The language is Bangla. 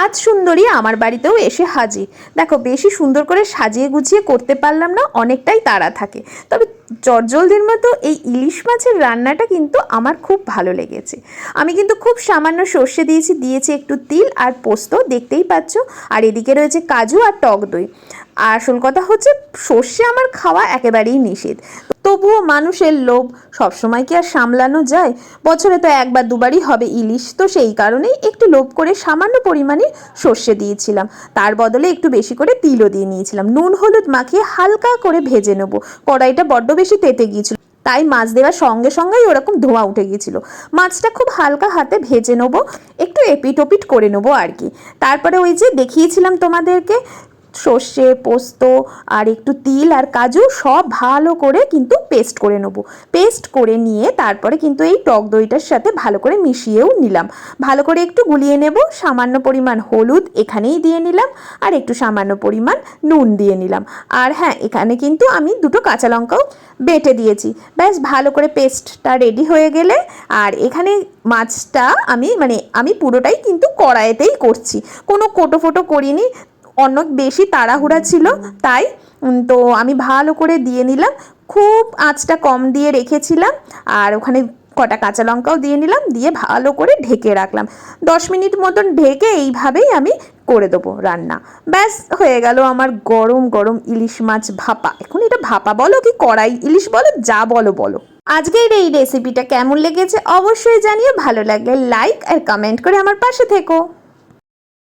আজ সুন্দরী আমার বাড়িতেও এসে হাজির। দেখো, বেশি সুন্দর করে সাজিয়ে গুছিয়ে করতে পারলাম না, অনেকটাই তাড়া থাকে। তবে চটজলদির মতো এই ইলিশ মাছের রান্নাটা কিন্তু আমার খুব ভালো লেগেছে। আমি কিন্তু খুব সামান্য সর্ষে দিয়েছি দিয়েছি একটু তিল আর পোস্ত, দেখতেই পাচ্ছ। আর এদিকে রয়েছে কাজু আর টক দই। আর আসল কথা হচ্ছে, সর্ষে আমার খাওয়া একেবারেই নিষেধ। তবুও মানুষের লোভ সবসময় কি আর সামলানো যায়? বছরে তো একবার দুবারই হবে ইলিশ, তো সেই কারণেই একটু লোভ করে সামান্য পরিমাণে সর্ষে দিয়েছিলাম। তার বদলে একটু বেশি করে তিলও দিয়ে নিয়েছিলাম। নুন, হলুদ মাখিয়ে হালকা করে ভেজে নেব। কড়াইটা বড্ড বেশি তেতে গিয়েছিল, তাই মাছ দেওয়ার সঙ্গে সঙ্গেই ওরকম ধোঁয়া উঠে গিয়েছিল। মাছটা খুব হালকা হাতে ভেজে নেব, একটু এপিট ওপিট করে নেব আর কি। তারপরে ওই যে দেখিয়েছিলাম তোমাদেরকে সর্ষে, পোস্ত আর একটু তিল আর কাজু সব ভালো করে কিন্তু পেস্ট করে নেব। পেস্ট করে নিয়ে তারপরে কিন্তু এই টক দইটার সাথে ভালো করে মিশিয়েও নিলাম। ভালো করে একটু গুলিয়ে নেব। সামান্য পরিমাণ হলুদ এখানেই দিয়ে নিলাম আর একটু সামান্য পরিমাণ নুন দিয়ে নিলাম। আর হ্যাঁ এখানে কিন্তু আমি দুটো কাঁচা লঙ্কাও বেটে দিয়েছি। ব্যাস, ভালো করে পেস্টটা রেডি হয়ে গেলে আর এখানে মাছটা আমি মানে আমি পুরোটাই কিন্তু কড়াইতেই করছি। কোনো কোটো ফোটো করিনি। অনেক বেশি তাড়াহুড়া ছিল, তাই তো আমি ভালো করে দিয়ে নিলাম। খুব আঁচটা কম দিয়ে রেখেছিলাম, আর ওখানে কটা কাঁচা লঙ্কাও দিয়ে নিলাম, দিয়ে ভালো করে ঢেকে রাখলাম। দশ মিনিট মতন ঢেকে এইভাবেই আমি করে দেবো রান্না। ব্যাস, হয়ে গেল আমার গরম গরম ইলিশ মাছ ভাপা। এখন এটা ভাপা বলো কি কড়াই? ইলিশ বলো, যা বলো বলো। আজকের এই রেসিপিটা কেমন লেগেছে অবশ্যই জানিয়ে ভালো লাগলে লাইক আর কমেন্ট করে আমার পাশে থেকো।